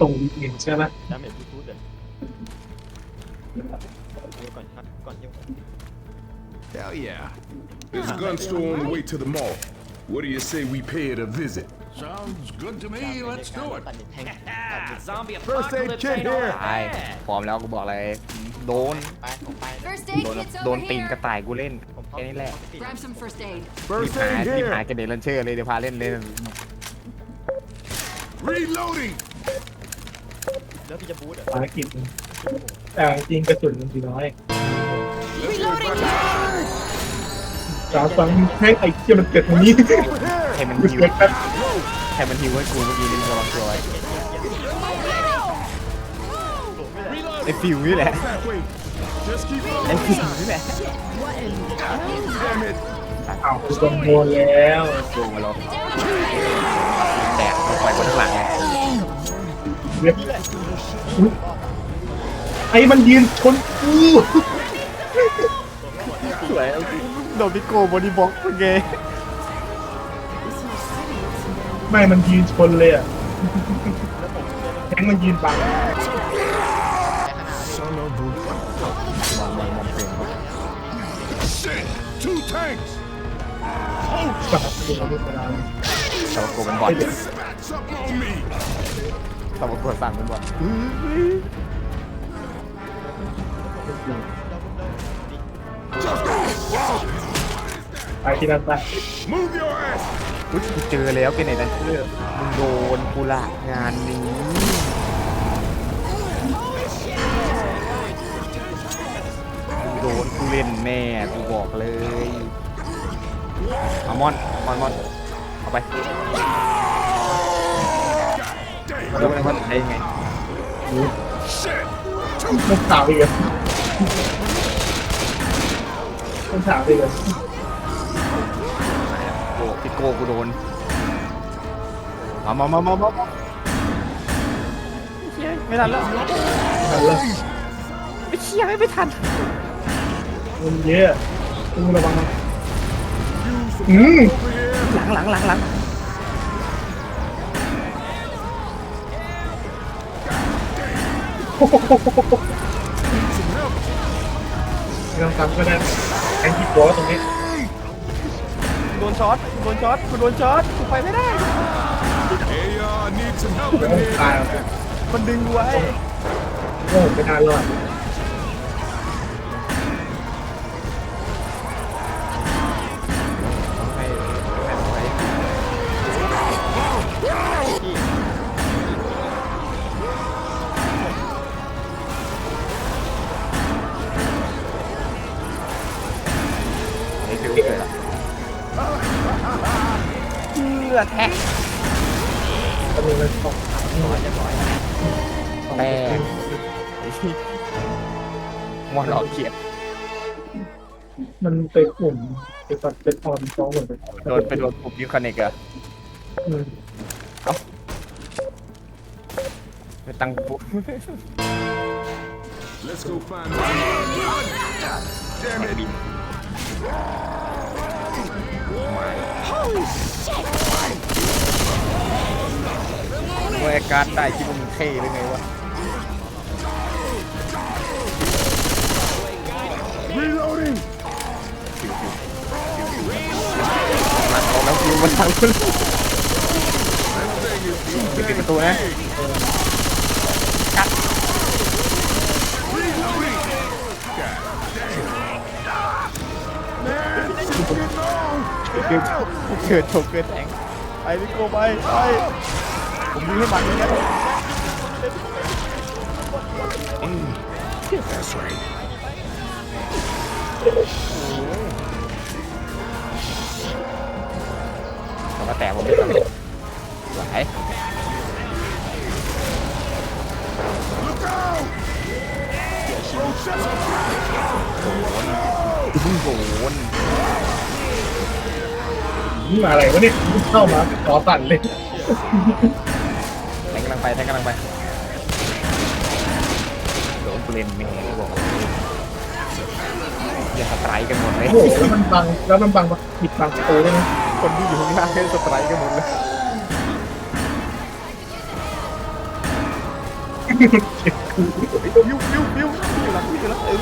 ตรงเองใช่ไหม ดาเมจบลูทูธเดี๋ยวเดี๋ยวก่อนครับก่อนเที่ยวก่อน Hell yeah. There's a gun store on the way to the mall. What do you say we pay it a visit? Sounds good to me. Let's do it. ปั่นแทง Zombie First aid apocalypse kit ain't all here. ตาย bad. พร้อมแล้วกูบอกเลยโดน ไปผมไป First โด aid น kit's โด over นตีนกระ here. ต่ายกูเล่น ผมพร้อม แค่นี้แหละ Grab some first aid. รีบ First หา aid รีบหา here. กันเดลันเชอร์เลยเดี๋ยวพาเล่นเล่น Reloading. แล้วพี่จะบูทเหรอภารกิจแต่จริงกระสุนมันสีน้อย Reloading. จอฟังให้ไอ้เที่ยมันเกิดตรงนี้ให้มันมันฮิวเกิดแป๊บให้มันฮิวให้กูเมื่อกี้นี่ระวังตัวไว้ไอ้ฟิวนี่แหละ That way. Just keep ไอ้ on. ฟิวนี่แหละ Damn it. อ้าวกูโดนโดนแล้วโดนมาแล้วแตกลงไปบนข้างหลังไง เรียบอุ๊ยไอ้มันยืนชนกูสวยโดนพิโกบอดี้บ็อกเป็นไงไม่มันยืนชนเลยอะแทงมันยืนบัง Son of a มองมองมองเพลงเขา shit. Two tanks. บังกูเราไม่เป็นไรตะวันโกเป็นบอล Backs up on me. ตะวันโกสั่งเป็นบอลไปที่นั่นไป Move your ass. อุ๊ยกูเจอแล้วเป็นไหนดันเชอร์มึงโดนกูละงานนี้มึงโดนกูเล่นแน่กูบอกเลยเอามอนมอนมอนเอาไป รู้ไหมว่าได้ยังไง Shit. ต้องถามอีกเหรอต้องถามอีกเหรอโอ้พี่โก้กูโดน มามามามามามาเชี่ยไม่ทันแล้วถามเลยไม่เชี่ยไม่ทันมันเยอะต้องระวังนะอืมหลังหลังหลังหลัง ไม่ต้องทำก็ได้แทงที่บอสตรงนี้โดนช็อตโดนช็อตกูโดนช็อตกูไปไม่ได้ Hey, y'all. I need some help โอ้ in โห here. ตายแล้วมันดึงกูไว้ โอ้ไม่น่ารอด มอนออกเขียดมันไปกลุ่มไปตัดเป็นออนฟ้องเหมือนกันโดนไปโดนปุ่มยูคอนเนกอะอืมไปตั้งปุ๊บ Let's go find my Damn it. ว่าไอ้การดได้คิดว่ามึงเท่หรือไงวะ Reloading. หลังของน้ำฟิวมันทางคุณปิดประตูนะกัดเกิดเกิดโชกเกิดแทงไปพี่โกไปไปผมยิงให้มันเลยนะ That's right. เขามาแตะผมไม่ต้องไหว Look out. พึ่งโดนนี่มาอะไรวะเนี่ยเข้ามาขอสั่นเลยแทงกำลังไปแทงกำลังไปโดนกูเล่นแม่กูบอกเลย อย่าสไตร์กันหมดเลย โอ้โหแล้วมันบังแล้วมันบังปิดบังประตูได้ไหมคนที่อยู่ข้างหน้าให้สไตร์กันหมดเลยเจ็บกูวิววิววิววิวหลังวิวหลังเออ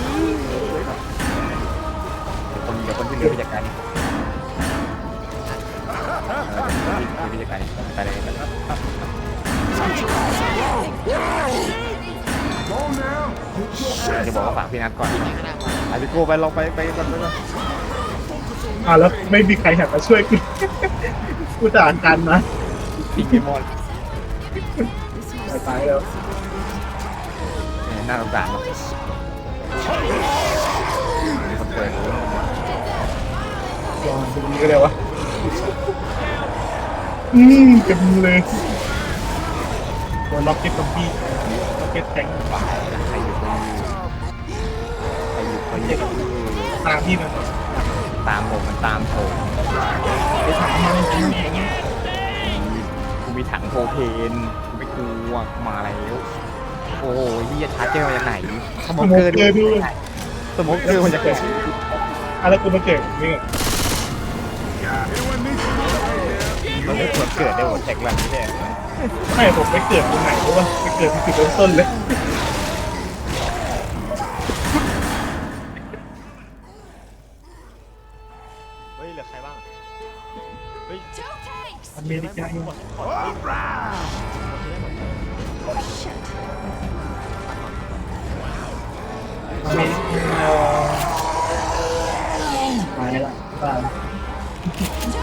เลยครับเดี๋ยวคนเดี๋ยวคนที่เหลือไปจัดการนี่เออเดี๋ยวคนที่เหลือไปจัดการนี่ไปเลยไปเลย จะบอกว่าฝากพี่นัทก่อนไอพี่โก้ไปลองไปไปก่อนไปก่อนอะแล้วไม่มีใครหันมาช่วยกูกูด่ากันนะดิเกมอนตายแล้วน่าสงสารเนาะมีคนเปิดลองดูนี้ก็ได้วะอืมเต็มเลยโดนล็อกเก็ตซอมบี้ล็อ กเก็ตแทงใครอยู่ตรงนี้ใครอยู่ใครอยู่ตามที่มันตามผมมันตามผมไปถามมันอย่างเงี้ยกูมีถังโพเพนกูไม่กลัวมาแล้วโอ้ยเฮียชาร์จเจอมาจากไหนสมองเกินด้วยสมองเกินมันจะเกิดอะแล้วกูมาเกิดนี่มันไม่ควรเกิดได้หมดแท็กลันไม่ใช่ ไม่ผมไปเกิดตรงไหนรู้ป่ะไปเกิดที่จุดเริ่มต้นเลยเฮ้ยเหลือใครบ้าง เฮ้ย Two tanks! อเมริกาหมดหมดหมดที่ได้หมดอเมริกาตายละตาย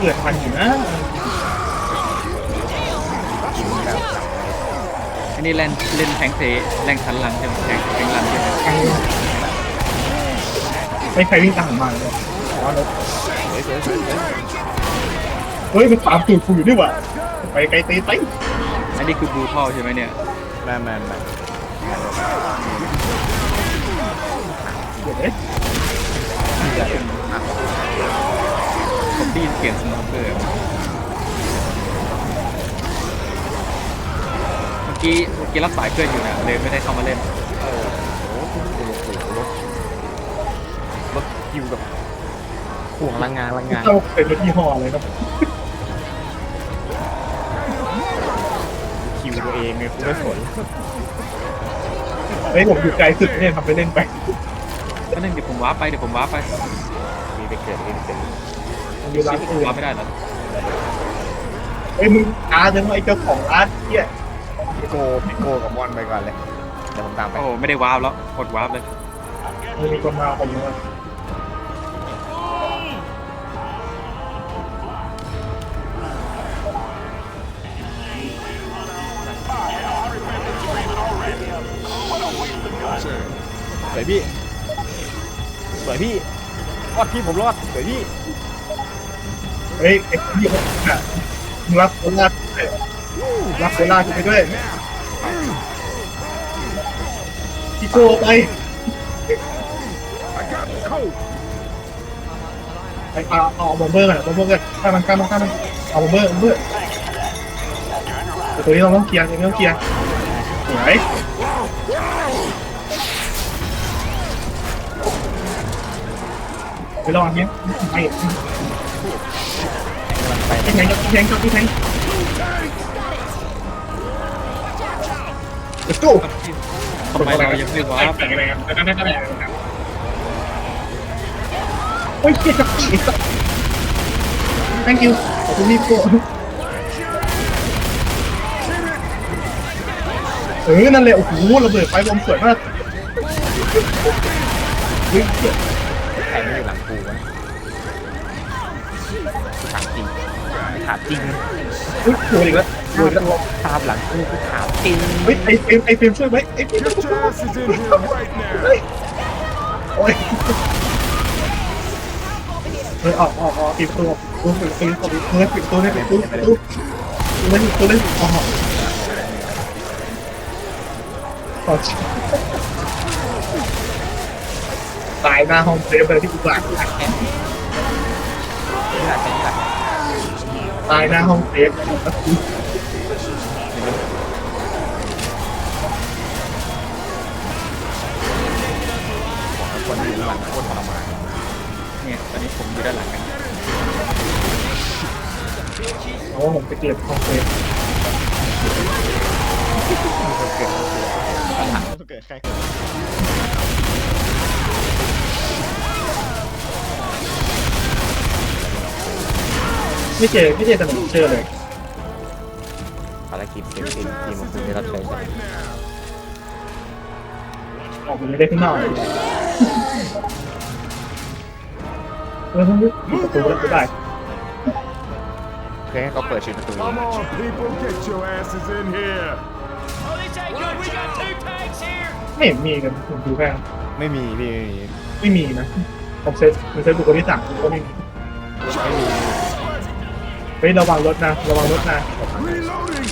เกิดทันอยู่นะอันนี้เล่นเล่นแทงเซแรงทันหลังใช่ไหมแทงแทงหลังใช่ไหมไม่ใครวิ่งตามมมาเลยเอาเฮ้ยมันตามตูดกูอยู่ด้วยว่ะไปไกลตีไปอันนี้คือบูทัลใช่ไหมเนี่ยแมนแมนแมนเดี๋ยวเอ๊ะผม ได้ยินเสียงสโนเกอร์เมื่อกี้เมื่อกี้รับสายเพื่อนอยู่นะเลยไม่ได้เข้ามาเล่นรถคิวกับห่วงลังงานลังงานเข้าเป็นรถยี่ห้ออะไรครับคิวตัวเองเนี่ยกูไม่สนเฮ้ยผมอยู่ไกลสุดเนี่ยทำไปเล่นไปก็นั่นเดี๋ยวผมว้าร์ปไปเดี๋ยวผมว้าร์ปไปมีไปเกิดมีไปเกิด ยู่ร้านชิปอื่นว้าร์ปไม่ได้เหรอเฮ้ยมึงอาจังว่าไอ้เจ้าของร้านเนี่ยพี่โก้พี่โก้กับมอนไปก่อนเลย เดี๋ยวผมตามไป โอ้ไม่ได้ว้าร์ปแล้วกดว้าร์ปเลยมันมีคนมาผมว่าสวยพี่ สวยพี่รอดพี่ผมรอดสวยพี่ เฮ้ยไอ้ที่เขาอะมึงรับเวลาด้วยรับเวลาไปด้วยพี่โก้ไปไปเอาเอาบอมเบอร์กันบอมเบอร์กันข้ามันข้ามันข้ามันเอาบอมเบอร์บอมเบอร์ตัวนี้เราต้องเคลียร์ตัวนี้ต้องเคลียร์สวยไปลองอันเนี้ยไป กำลังไปพี่แทงพี่แทงพี่แทง Let's go ทำไมเรายังไม่ว้าแปลกอะไรกันโอ้ยเกียร์จับอีก thank you ขอบคุณนี่โก้เออนั่นแหละโอ้โหระเบิดไฟบอมสวยมากเฮ้ยเกียร์ใครไม่อยู่หลังกูวะถามจริง ถามจริงเฮ้ยโดนอีกแล้วโดนอีกแล้ว ตามหลังกูกูถามจริงเฮ้ยไอเฟรมไอเฟรมช่วยไว้ไอเฟรม Get your asses in here right now. เฮ้ยโอ้ยเฮ้ยออกออกออกปิดตัวตัวปิดตัวปิดตัวปิดตัวปิดตัวปิดตัวปิดตัวเล่นตัวเล่นออกออกตายหน้าห้องเซฟเลยที่กูกลาง ตายหน้าห้องเซฟคนอยู่หลังโคตรทรมานเนี่ยตอนนี้ผมอยู่ด้านหลังกันราะว่าผมไปเก็บห้องเซฟเกิดใคร ไม่เจอไม่เจอแต่ผมเจอเลยภารกิจเสร็จสิ้นทีมของคุณได้รับชัยชนะออกไปไม่ได้ข้างนอกเลยเออปิดประตูแล้วก็ได้เพื่อให้เขาเปิดชิดประตู Come on, people, get your asses in here. ไม่เห็นมีกันผมดูแค่ไม่มีพี่ไม่มีไม่มีนะผมเซตผมเซตบุคคลที่สามก็ไม่มี ไม่มี เฮ้ยระวังรถนะ ระวังรถนะ Reloading.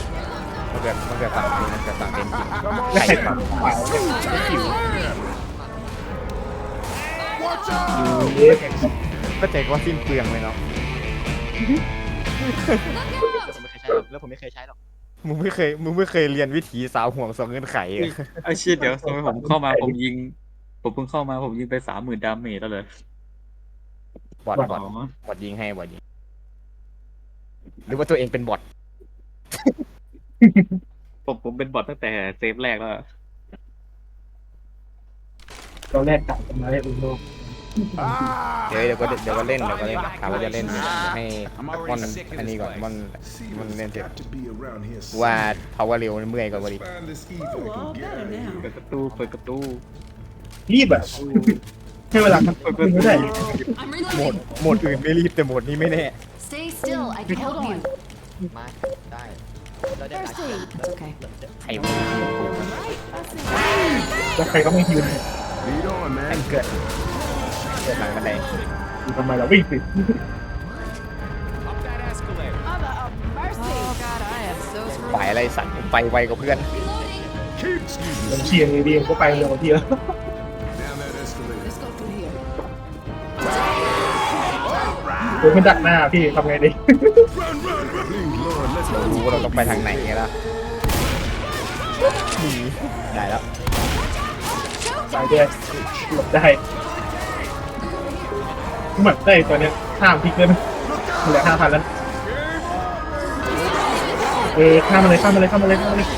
มันเกิดมันเกิดฝั่งจริงมันเกิดฝั่งเป็นจริงไม่ใครทำฝ่ายเนี่ย Watch out. เอ๊ะก็ใจว่าสิ้นเปลืองเลยเนาะแล้วผมไม่เคยใช้หรอกมึงไม่เคยมึงไม่เคยเรียนวิถีสาวห่วงสองเงื่อนไขอะไอ้เชี่ยเดี๋ยวทำไมผมเข้ามาผมยิง ผมเพิ่งเข้ามาผมยิงไปสามหมื่นดาเมจแล้วเลยบอดบอดอ๋อบอดยิงให้บอดยิง หรือว่าตัวเองเป็นบอดผมผมเป็นบอทตั้งแต่เซฟแรกแล้วเราแลกกลับกันมาได้อุ้มโลกเดี๋ยวเดี๋ยวก็เดี๋ยวก็เล่นเดี๋ยวก็เล่นถามว่าจะเล่นเดี๋ยวให้ I'm มอน already sick of อัน this นี้ก่อน place. มอน See, Mon what's Lente. got to be around here ว่า somewhere. ภาวะเร็วเมื่อยก่อนพอดี Find this Eve I can get out of here. เปิดประตูเปิดประตูรีบอะให้เวลาทำคุณไม่ได้ I'm โหมด reloading. โหมดอื่นไม่รีบแต่โหมดนี้ไม่แน่ Stay still. I can help you. มาได้เราได้ First aid. It's okay. ใครมันเรียนกูแล้วใครก็ไม่ยืน Lead on, ใคร man. เกิดเกิดหลังบันไดอยู่ทำไมเราวิ่งสิ Oh God, I am so ฝ่าย screwed. อะไรสั่นไปไวกว่าเพื่อน Reloading. Keep excuse ผม me. เชียร์ดีๆก็ไปเร็วกว่าพี่แล้ว โดนมันดักหน้าพี่ทำไงดี Run, run, run. Please, Lord, let's เรา go. รู้ว่าเราต้องไปทางไหนไงล่ะหนีได้แล้วสายด้วยหลบได้เหมือนได้ตัวเนี้ยห้ามพลิกเลยนะเหลือห้าพันแล้วเออข้ามมาเลยข้ามมาเลยข้ามมาเลยข้ามมาเลย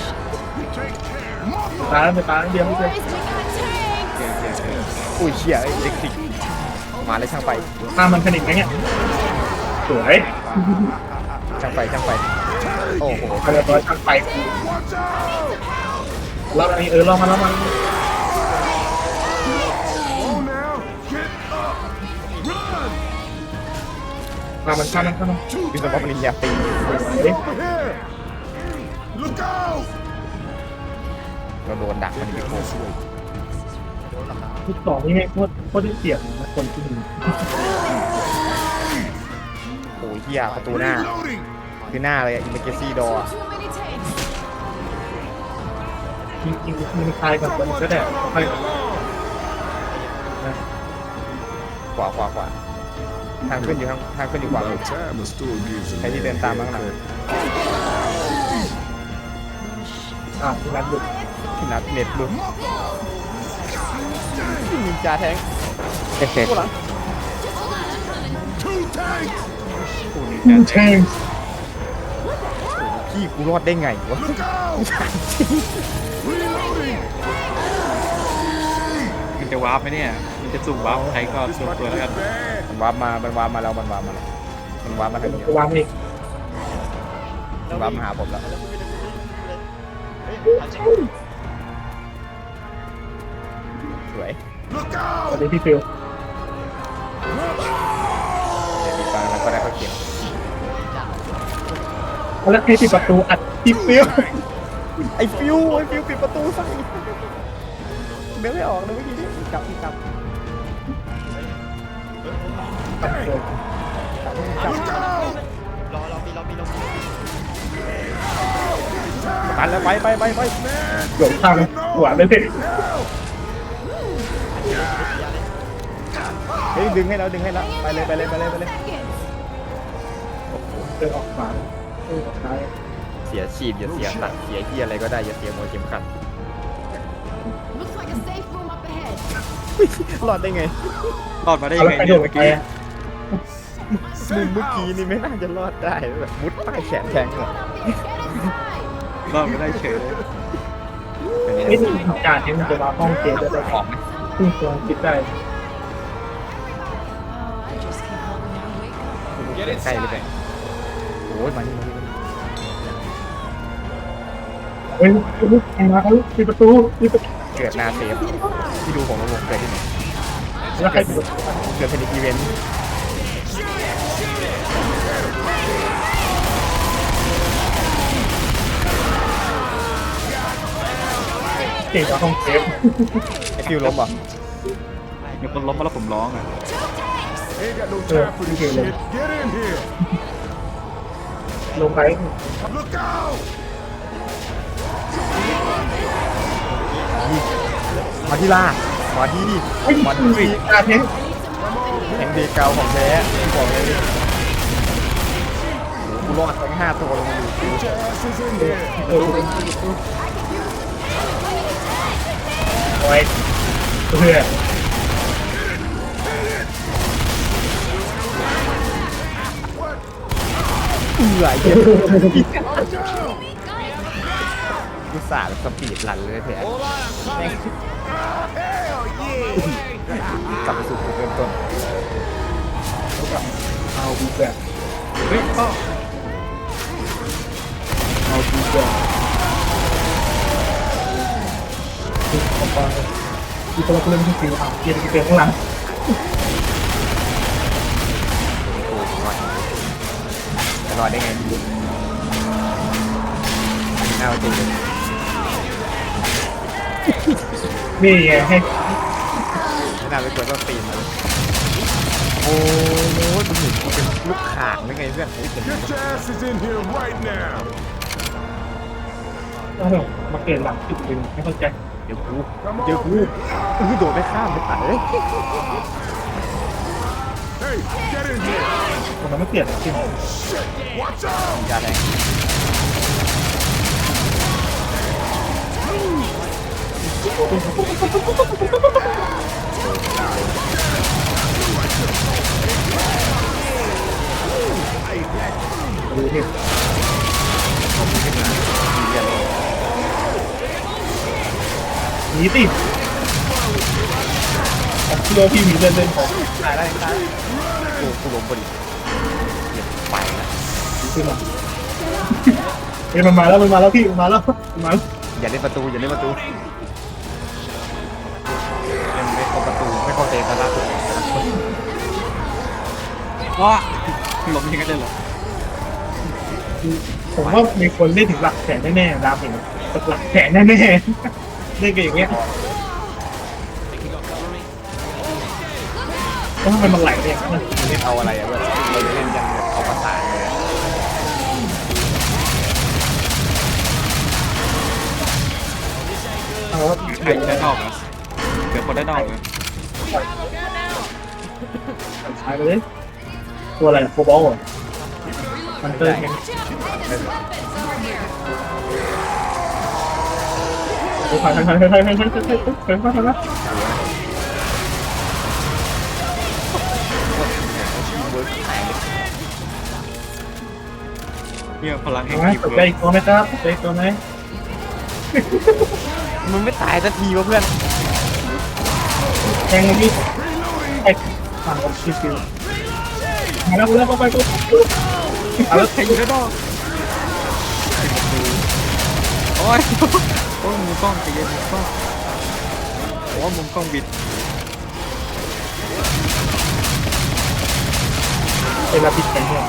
ตาไปตาเดียวไม่เจอ Boys, we got a tank. อุ้ยเชี่ยไอ้เล็กซิกมาเลยช่างไฟข้ามมันขนิดไหมเนี่ย สวยช่างไฟช่างไฟโอ้โหเอาเรียบร้อยทางไปรอบนี้เออรอบมาแล้วมา On now. Get up. Run. ข้ามมันข้ามมันข้ามมันวิศวะปริญญาตรีเฮ้ย Over here. Look out. เราโดนดักมันไปโกงทุกสองนี่ไงโคตรโคตรได้เสียงนะคนที่มีโอ้ ฮียประตูหน้า คือหน้าเลยอิมเมจซี่ดอ Too many tanks. จริงๆมันคลายกับมันก็ได้ค่อยขวาขวาขวาทางขึ้นอยู่ทางทางขึ้นอยู่ขวามือ About time the store gives a ใครที่เดินตามมาข้างหลังอ่าที่ร้านบุกพี่นัดเน็ตลุกนินจาแทงเอฟเฟกต์ตั วหลัง Two tanks. แช่งพี่กูรอดได้ไงวะ Look out. Reloading. มันจะวาร์ปไหมเนี่ย มันจะสุ่มวาร์ปใครก็สุ่มตัวแล้วกัน Bad. มันวาร์ปมามันวาร์ปมาแล้วมันวาร์ปมาแล้วมันวาร์ปมาทางนี้วางอีกมันวาร์ปมาหาผมแล้วเฮ้ยทันจริงสวย Look สวั out. สดีพี่ฟิล แล้วให้ปิดประตูอัดพี่ฟิลไอ้ฟิวไอ้ฟิวปิดประตูซะเดินไม่ออกเลยเมื่อกี้นี่กลับกลับ Look out. รอรอปีรอปีรอปีตันแล้วไปไปไปไปเกือบข้ามหัวเลยพี่เฮ้ยดึงให้เราดึงให้เราไปเลยไปเลยไปเลยไปเลยเดินออกขวา เออออกซ้ายเสียชีพอย่าเสียตัดเสียที่อะไรก็ได้อย่าเสียหัวเข็มขัด Looks like a safe room up ahead. รอดได้ไงรอดมาได้เอายังแล้วไงใครโดเนี่ยดเมื่อไปกี้อะมุมเมื่อกี้นี่ไม่น่าจะรอดได้แบบมุดใต้แขนแทงเหรอรอดไม่ได้เฉยเลยเป็นไงไม่ถึงการที่มันจะมาห้องเกมจะได้ของไหมซึ่งตัวคิดได้ Oh, I just keep hoping I wake up. ใกล้เลยไปโอ้ยมานี่มา เฮ้ยมาแล้วปิดประตูปิดประตูเกิดหนาเซฟที่ดูของระบบเกิดที่ไหนแล้วใครปิดเกิดเป็นอีเวนต์เก่งกว่าห้องเกมไอฟิวล้มเหรอมีคนล้มมาแล้วผมร้องอะ Ain't got no time for this shit. Get in here. ลงไป Look out! มาที่ล่ามาที่นี่ไอ้มามันที่สีอาเทนแข่งเดเกาของแท้ที่บอกเลยกูรอดทั้งห้าตัวลงมาอยู่กู Get your asses in here. เออโอ้ยเพื่อเอื่อยเหี้ ยกูสาดสปีดรันเลยแท้แม่งกลับไปสู่จุดเริ่มต้นเอาดูแบบเฮ้ยก็เอาดูแบบคือของปอนที่ตัวเล่นที่คือเอาเกียร์ที่เกิดข้างหลังโอ้ยรอดจะรอดได้ไงเอาจริงเลย นี่ไงให้ไม่น่าไปกดว่าตีนมันโอ้ยมึงเห็นกูเป็นลูกข่างได้ไงเพื่อนเฮ้ยเป็น Get your asses in here right now. มาเกิดหลังจุดเป็นไม่เข้าใจเดี๋ยวกูเดี๋ยวกูเออโดดไปข้ามไปตัดเลย Hey, get in here. มันไม่เปลี่ยนจริง Watch out. ยาแดง ดูที่หนีติผมเชื่อพี่มีเล่นเล่นผมตายได้ตายกูกูล้มพอดีเรียบไปแล้วขึ้นมาเฮ้ยมันมาแล้วมันมาแล้วพี่มันมาแล้วมันมาแล้วอย่าเล่นประตูอย่าเล่นประตู ตูไม่เข้าเตะตลาดว้าล้มยังไงได้เหรอผมว่ามีคนเล่นถึงหลักแสนแน่ๆดามเห็นหลักแสนแน่ๆเล่นกันอย่างเงี้ยแล้วทำไมมันไหลเนี่ยมันเล่นเอาอะไรอะเพื่อนเราจะเล่นยันแบบเอาประสานเลยอะเอาแล้วใครได้นอกอะเดี๋ยวคนได้นอกเลย ใช้ไปเลยตัวอะไรโคบอลมันเตอร์แข่งโอ้ยไปไปไปไปไปไปไปไปไปไปเวิร์กหายเลยเนี่ยพลังแห่งไปทีมสนใจตัวไหมครับสนใจตัวไหมมันไม่ตายสักทีวะเพื่อน แทงนี่ไอ้ฝั่งของชิฟิลมาแล้วแล้วไปไปเอาแล้วใครอยู่ด้านนอกโอ้ยโอ้ยมุมกล้องใจเย็นมุมกล้องโอ้ยมุมกล้องบิดเป็นระบิดแข่งเนี่ย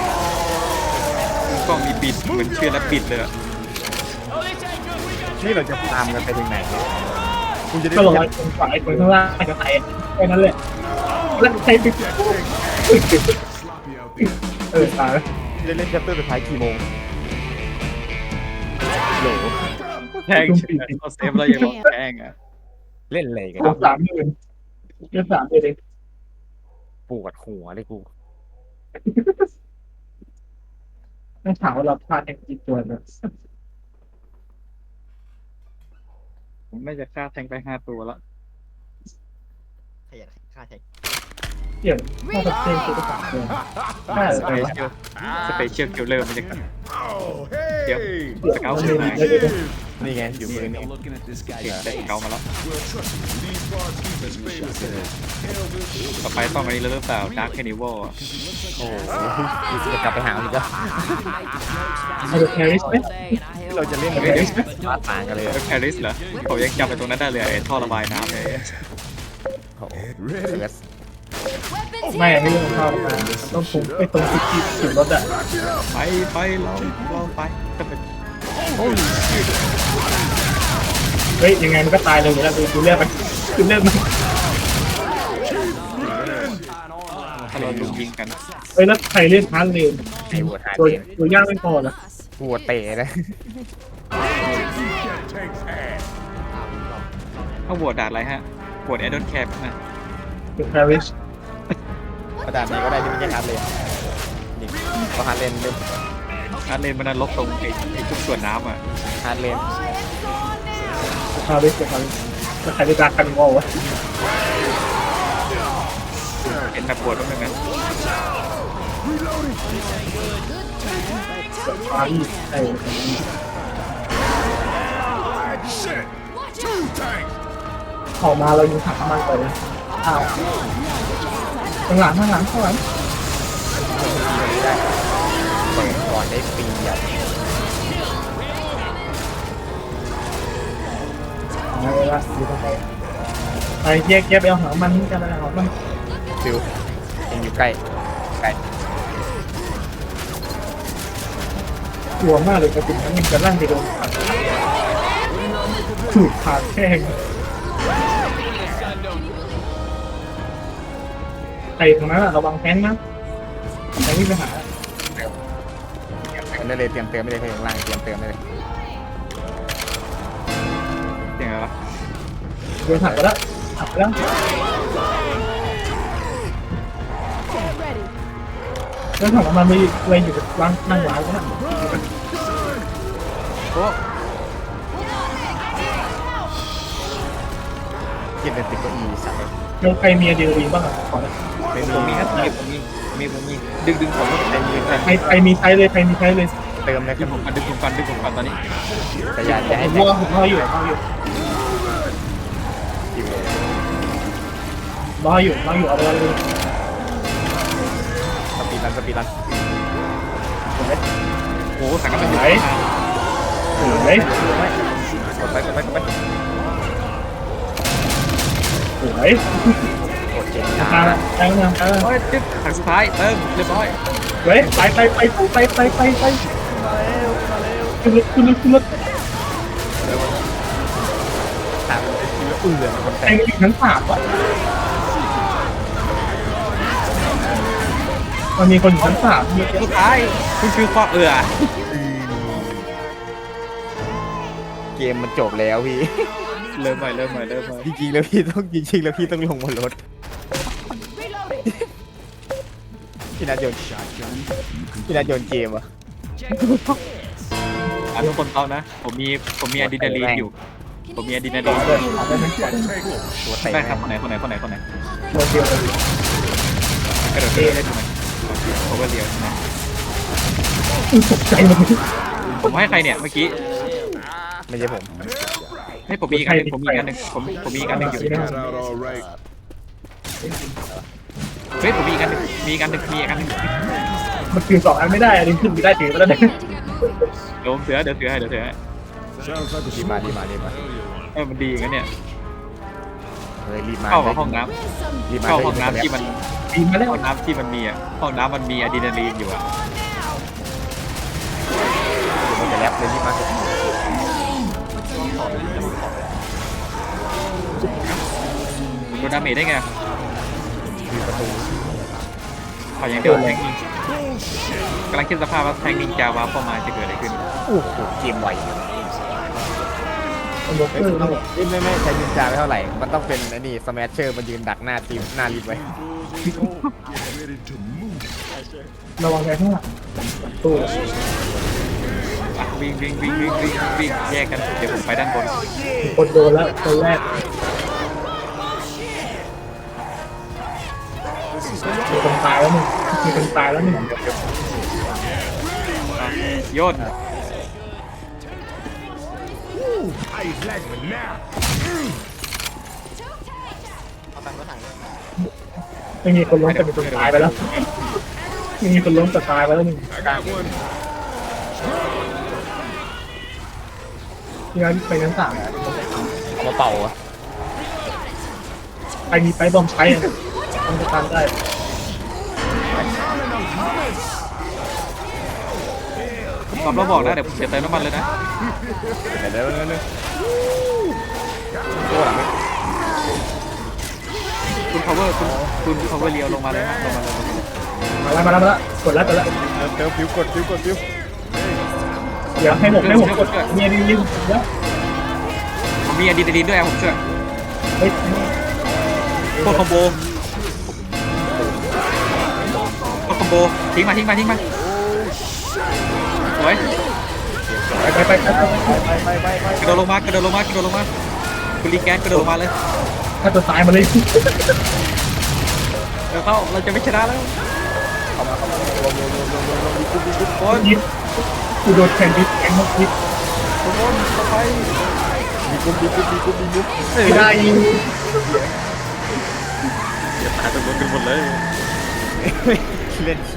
มุมกล้องมีบิดเหมือนชื่อแล้วบิดเลยอะนี่เราจะตามกันไปถึงไหนเนี่ย กูจะได้ก็ลเรีอยยนคนฝ่ายคนข้างล่างก็ไต่แค่นั้นแหละแล้วใครไป Sloppy out there. เออตายได้เล่นแชปเตอร์สุดท้ายกี่โมงโหลแทงเฉยเอาเซฟแล้วยังบอกแทงอะเล่นอะไรกันตัวสามหมื่นเล่นสามเลยปวดหัวเลยกู ต้องถามว่าเราพลาดแข่งกี่ตัวนะผม น่าจะฆ่าแทงไปห้าตัวแล้วขยันฆ่าแทงเกี่ยวข้าวผัดเส้นคือภาษาเมืองใช่สใช่เปเชียลสเปเชียลคิลเลอร์มันจะ Oh, Yep. hey! สเกลเอาขึ้นเมมานูเลยด้วย นี่ไงอยู่มือนี่ Looking at this guy. เก่งแต่สเกลมาแล้ว Well, trust me, these parts keep as famous as Elvis ต่อไปต้องอันนี้แล้วหรือเปล่าดาร์คแคนิวอลโอ้โหจะกลับไปหาอีกแล้ว เอาดูแคริสไหมเราจะเล่นกันไม่ได้มาต่างกันเลยแคริสเหรอผมยังจำไปตรงนั้นได้เลยไอ้ท่อระบายน้ำเลยโอ้โห Ready? เสือไม่ไม่เรื่องของข้าวมาต้องปรุงไปตรงที่ที่ถึงรถอะไปไปเราเราไปจะเป็น เฮ้ยยังไงมันก็ตายเลยอยู่แล้วดูดูเลือดมันดูเลือดมันถ้าเราลุมยิงกันเฮ้ยแล้วใครเล่นฮาร์ดเลนไอ้หัวหายตัวเองตัวย่างไม่พอนะหัวเตะนะ Tank's ass. ถ้าโหวตด่าอะไรฮะโหวตแอดดอนแคปนะเป็นแคริสกระดาษนี้ก็ได้ที่ไม่ใช่ฮาร์ดเลนนี่ก็ฮาร์ดเลนเล่นอาร์เลนมันนรกตรงไอ้ไอ้ทุกส่วนน้ำอะฮาร์ดเลน แคริสเป็นแคริสแล้วใครได้รักกันวะวะเห็นแบบปวดบ้างไหมนะปารีสไอ้ Shit! Two tanks! ออกมาเรายิงถังน้ำมันก่อนเลยอ้าวข้างหลังข้างหลังข้างหลังได้เปิดก่อนได้ปีอะ อาไว้ละอยู่ตรงไหนไปแยกแยกไปเอาหางมันนี่กันเอาหางมันฟิวเองอยู่ใกล้ใกล้กลัวมากเลยกระสุนนั้นมันจะลั่นไปโดนขาถูกขาแข้งใครตรงนั้นอะระวังแท้งนะแท้งวิ่งไปหาเติมได้เลยเตรียมเติมไม่ได้เพียงล่างเตรียมเติมได้เลย โดนหักไปแล้วหักไปแล้วแล้วถังน้ำมันไม่ไว้อยู่กับร้านนั่งร้านก็นั่งโอ้กินเป็นติ๊กเกอร์อีสัตว์แล้วใครมีอะดรีนาลีนบ้างอะขอนะไม่ผมมีมีครับผมมีผมมีผมมีดึงดึงผมไอ้ยืนใครใครมีใช้เลยใครมีใช้เลยเติมเลยคดึรังบผมกันดึงผมกันดึงผมกันตอนนี้แต่อย่าอย่าผให้มแตกรอผมรออยู่รออยู่ รออยู่รออยู่เอาเลยสปีรันสปีรันโอ้โหสังกัดเป็นไหนสวยกดไปกดไปกดไปสวยกดเจ็ดตาตาตาตาโอ้ยจึ๊บถังสุดท้ายเติมเรียบร้อยเฮ้ยไปไปไปไปไปไปไปขึ้นรถขึ้นรถขึ้นรถถามคิวเอื่อนคนแทแต่งงอีกทั้งสามวะ มันมีคนอยู่ชั้นสามเมื่อกี้สุดท้ายคุณคือความเอือเกมมันจบแล้วพี่ เริ่มใหม่เริ่มใหม่เริ่มใหม่จริงๆแล้วพี่ต้องจริงๆแล้วพี่ต้องลงบนรถพี่นัดโยนพี่นัดโยนเกมอะอะทุกคนเขานะ ผมมีผมมีอะดรีนาลีนอยู่ ผมมีอะดรีนาลีนเดินเอาได้ไหมตัวเตะได้ครับคนไหนคนไหนคนไหนคนไหนโดนเดียวเลยกระโดดเท่ได้ใช่ไหมโอ เวอร์เรียวนะตกใจเลยผมให้ใครเนี่ยเมื่อกี้ ไม่ใช่ผมให้ผมมีอีกอันหนึ่งผมมีอีกอันหนึ่งผมผมมีอีกอันหนึ่งอยู่ Got out all right. เฮ้ยผมมีอีกอันหนึ่งมีอีกอันหนึ่งมีอีกอันหนึ่งมันถือสองอันไม่ได้อันนี้ขึ้นไม่ได้ถือไปแล้วเนี่ย เดี๋ยวผมเสือเดี๋ยวเสือให้เดี๋ยวเสือให้ Sounds like a รีบมารีบมารีบมา เออมันดีอย่างนั้นเนี่ย เฮ้ยรีบมาเข้ากับห้องน้รีบำมาเข้าห้องน้ำที่มันดีมาแล้วห้องน้ำที่มันมีอะห้องน้ำมันมีอะดรีนาลีนอยู่อะมันจะแลบเลยรีบมาโดนดาเมจได้ไงคือประตูขอยังเดียวแทงนิงกำลังคิดสภาพว่าแทงนิงจาวาเข้ามาจะเกิดอะไรขึ้นโอ้โหเกมไวมั นยกเฮ้ยเลิกแล้วไม่ไม่ไม่ใช้ยินจาไม่เท่าไหร่ มันต้องเป็นไอ้นี่สแมชเชอร์มายืนดักหน้าทีมหน้าลิฟไว้ ระวังแรงข้างหลังตู้อะวิ่งวิ่งวิ่งวิ่งวิ่งวิ่งแยกกันเดี๋ยวผมไปด้านบนคนโดนแล้วคนแรกมีคนตายแล้วหนึ่งมีคนตายแล้วหนึ่งโยน Ice like me now. เอาตังค์รถถังเลยไม่มีคนล้มแต่มีคนตายไปแล้วไม่มีคนล้มแต่ตายไปแล้วหนึ่ง I got one. ที่งั้นไปชั้นสามเอามาเป่าอะไปมีไปบอมใช้อะต้องจะตามได้ ตอบเราบอกนะเดี๋ยวผมเสียเติมน้ำมันเลยนะเดี๋ยวเดี๋ยวเดี๋ยวเดี๋ยวตัวหลังคุณ power คุณคุณ power เลี้ยวลงมาเลยนะลงมาเลยลงมาเลยมาแล้วมาแล้วมาแล้วกดแล้วกดแล้วเดี๋ยวฟิวกดฟิวกดฟิวเดี๋ยวให้หมกให้หมกกดเนี่ยรีบๆเดี๋ยวผมมีอะดรีนาลีนด้วยอะผมช่วยเฮ้ยโคตรคอมโบโคตรคอมโบทิ้งมาทิ้งมาทิ้งมาส วยไปไปไปไปไปไปกระโดดลงมากระโดดลงมากระโดดลงมาคุณลีแกนกระโดดลงมาเลยถ้าตัวตายมาเลยเดี๋ยวเข้าเราจะไม่ชนะแล้วโอ้ยยิบกูโดนแข่งดิบแข่งหมดดิบมีกุ๊บมีกุ๊บมีกุ๊บมีกุ๊บไม่ได้ยิงตายตะบนกันหมดเลยเล่นเคีย